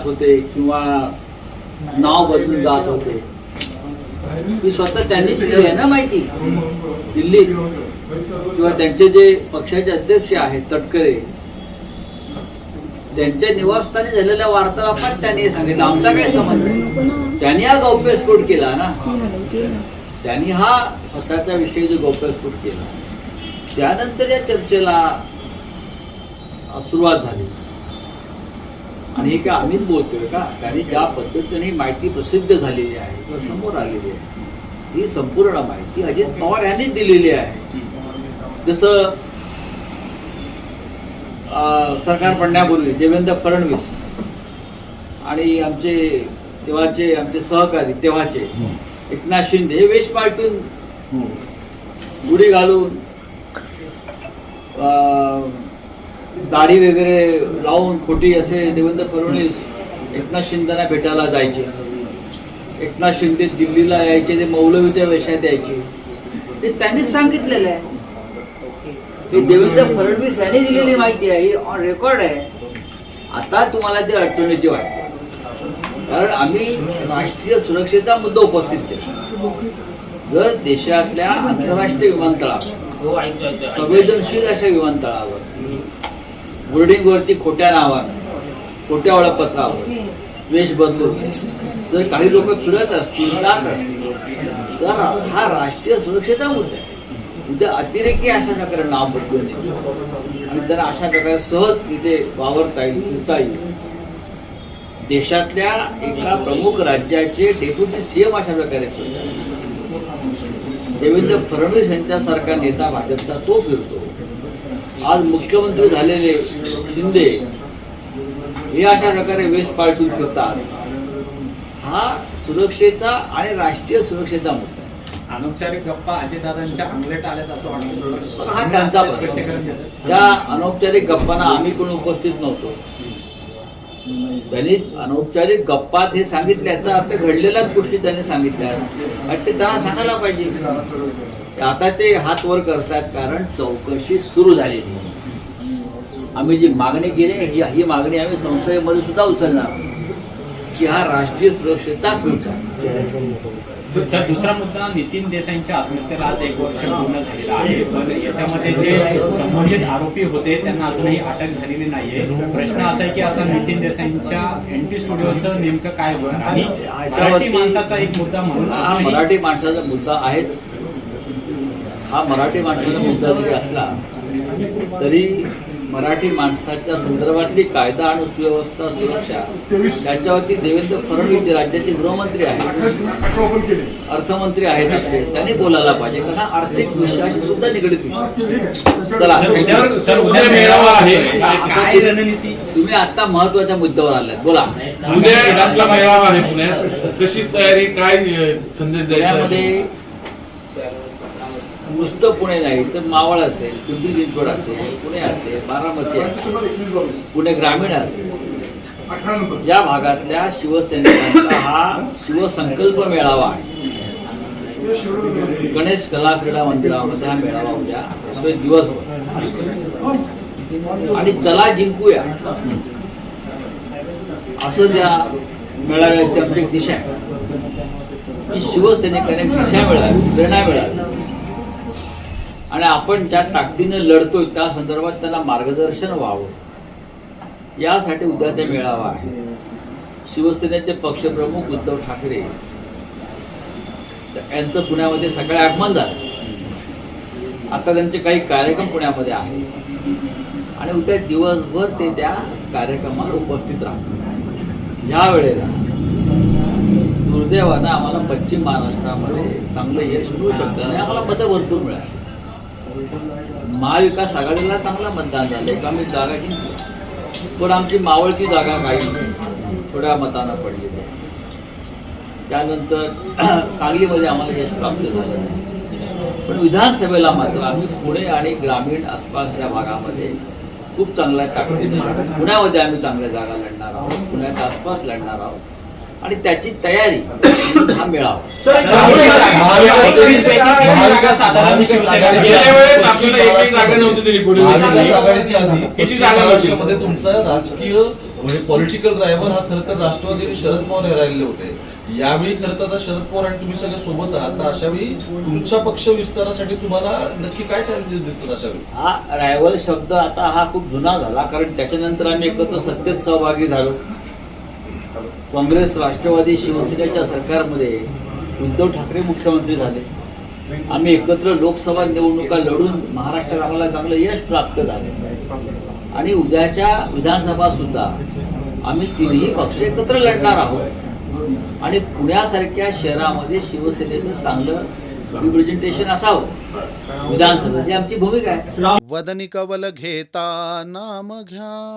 जात होते किंवा नाव बदलून जात होते. ही स्वतः त्यांनीच दिली आहे ना माहिती? दिल्लीत. किंवा त्यांचे जे पक्षाचे अध्यक्ष आहेत तटकरे त्यांच्या निवासस्थानी झालेल्या वार्तालापात त्यांनी सांगितलं. आमचा काही संबंध त्यांनी हा गौप्यस्फोट केला ना? त्यांनी हा स्वतःच्या विषयी जो गौप्यस्फोट केला त्यानंतर या चर्चेला सुरुवात झाली. आणि हे काय आम्हीच बोलतोय का? त्यांनी ज्या पद्धतीने ही माहिती प्रसिद्ध झालेली आहे किंवा समोर आलेली आहे ही संपूर्ण माहिती अजित पवार यांनीच दिलेली आहे. जसं अ, सरकार पडण्यापूर्वी देवेंद्र फडणवीस आणि आमचे तेव्हाचे आमचे सहकारी तेव्हाचे एकनाथ शिंदे हे वेश पालटून गुढी घालून अ, दाढी वगैरे लावून खोटी असे देवेंद्र फडणवीस एकनाथ शिंदेना भेटायला जायचे. एकनाथ शिंदे दिल्लीला यायचे ते मौलवीच्या वेशात यायचे. ते त्यांनीच सांगितलेलं आहे. ही देवेंद्र फडणवीस यांनी दिलेली माहिती आहे ही ऑन रेकॉर्ड आहे. आता तुम्हाला ते अडचणीची वाटते कारण आम्ही राष्ट्रीय सुरक्षेचा मुद्दा उपस्थित केला जर देशातल्या आंतरराष्ट्रीय विमानतळावर संवेदनशील अशा विमानतळावर बोर्डिंगवरती खोट्या नावानं खोट्या ओळखपत्रावर वेश बदलून जर काही लोक फिरत असतील जात असतील तर हा राष्ट्रीय सुरक्षेचा मुद्दा आहे. उद्या अतिरेकी अशा प्रकारे नाव बदलून. आणि जर अशा प्रकारे सहज इथे वावरता येईल फिरता येईल. देशातल्या एका प्रमुख राज्याचे डेप्युटी सीएम अशा प्रकारे देवेंद्र फडणवीस यांच्यासारखा नेता भाजपचा तो फिरतो. आज मुख्यमंत्री झालेले शिंदे हे अशा प्रकारे वेश पाळटून फिरतात हा सुरक्षेचा आणि राष्ट्रीय सुरक्षेचा मुद्दा. अनौपचारिक गप्पा अजितदादांच्या अंगलेट आल्यात असं वाटतं पण हा त्यांचा. त्या अनौपचारिक गप्पांना आम्ही कोण उपस्थित नव्हतो त्यांनी अनौपचारिक गप्पात हे सांगितले याचा अर्थ घडलेल्याच गोष्टी त्यांनी सांगितल्या. आणि ते त्यांना सांगायला पाहिजे. आता ते हात वर करतात कारण चौकशी सुरू झालेली आम्ही जी मागणी केली ही ही मागणी आम्ही संसदेमध्ये सुद्धा उचलणार. की हा राष्ट्रीय सुरक्षेचाच विचार. सर दुसरा मुद्दा नितीन देसाईंच्या आत्महत्येला आज एक वर्ष पूर्ण झालेलं आहे. पण याच्यामध्ये जे संबंधित आरोपी होते त्यांना अजूनही अटक झालेली नाहीये. प्रश्न असा आहे की आता नितीन देसाईंच्या एनटी स्टुडिओचं नेमकं काय होणार आणि मराठी माणसाचा एक मुद्दा म्हणून हा मराठी माणसाचा मुद्दा आहेच. हा मराठी माणसाचा मुद्दा जरी असला तरी मराठी माणसाच्या संदर्भातली कायदा आणि सुव्यवस्था सुरक्षा त्याच्यावरती देवेंद्र फडणवीस जे राज्याचे गृहमंत्री आहेत अर्थमंत्री आहेत आपले त्यांनी बोलायला पाहिजे. कारण आर्थिक विषयाशी सुद्धा निगडीत विषय चला काय रणनीती? तुम्ही आता महत्त्वाच्या मुद्द्यावर आलात. बोला. उद्या मेळावा आहे पुण्यात. कशी तयारी काय संदेश द्यायचा? नुसतं पुणे नाही तर मावळ असेल पिंपरी चिंचवड असेल पुणे असेल बारामती असेल पुणे ग्रामीण असेल. ज्या भागातल्या शिवसैनिकांचा हा शिवसंकल्प मेळावा आहे. गणेश कला क्रीडा मंदिरामध्ये हा मेळावा उद्या दिवसभर आणि चला जिंकूया. असं त्या मेळाव्याची आमची एक दिशा आहे. की शिवसैनिकांना दिशा मिळावी प्रेरणा मिळावी. आणि आपण ज्या ताकदीने लढतोय त्या संदर्भात त्याला मार्गदर्शन व्हावं. यासाठी उद्याचा मेळावा आहे. शिवसेनेचे पक्षप्रमुख उद्धव ठाकरे यांचं पुण्यामध्ये सकाळी आगमन झालं. आता त्यांचे काही कार्यक्रम पुण्यामध्ये आहेत. आणि उद्या दिवसभर ते त्या कार्यक्रमाला उपस्थित राहतात. या वेळेला दुर्दैवानं आम्हाला पश्चिम महाराष्ट्रामध्ये चांगलं यश मिळू शकतं आणि आम्हाला मतं भरपूर मिळाली. महाविकास आघाडीला चांगला मतदान झालं. एका मी जागा जिंकली. पण आमची मावळची जागा काही थोड्या मतानं पडली त्यानंतर सांगलीमध्ये आम्हाला यश प्राप्त झालं नाही. पण विधानसभेला मात्र आम्ही पुणे आणि ग्रामीण आसपासच्या भागामध्ये खूप चांगल्या ताकदीने पुण्यामध्ये आम्ही चांगल्या जागा लढणार आहोत. पुण्याच्या आसपास लढणार आहोत. आणि त्याची तयारी हा मेळावा. तुमचा राजकीय म्हणजे पॉलिटिकल ड्रायव्हर हा खरं तर राष्ट्रवादी आणि शरद पवार हे राहिले होते. यावेळी खरं तर आता शरद पवार आणि तुम्ही सगळे सोबत आहात. तर अशावेळी तुमच्या पक्ष विस्तारासाठी तुम्हाला नक्की काय चॅलेंजेस दिसतात अशावेळी हा रायवल शब्द आता हा खूप जुना झाला. कारण त्याच्यानंतर आम्ही एकत्र सत्तेत सहभागी झालो. काँग्रेस राष्ट्रवादी शिवसेनेच्या सरकारमध्ये उद्धव ठाकरे मुख्यमंत्री झाले. आम्ही एकत्र लोकसभा निवडणुका लढून महाराष्ट्रात आम्हाला चांगलं यश प्राप्त झाले. आणि उद्याच्या विधानसभा सुद्धा आम्ही तिन्ही पक्ष एकत्र लढणार आहोत. आणि पुण्यासारख्या शहरामध्ये शिवसेनेचं चांगलं रिप्रेझेंटेशन असावं. विधानसभा ही आमची भूमिका आहे. वदनिकवल घेता नाम घ्या.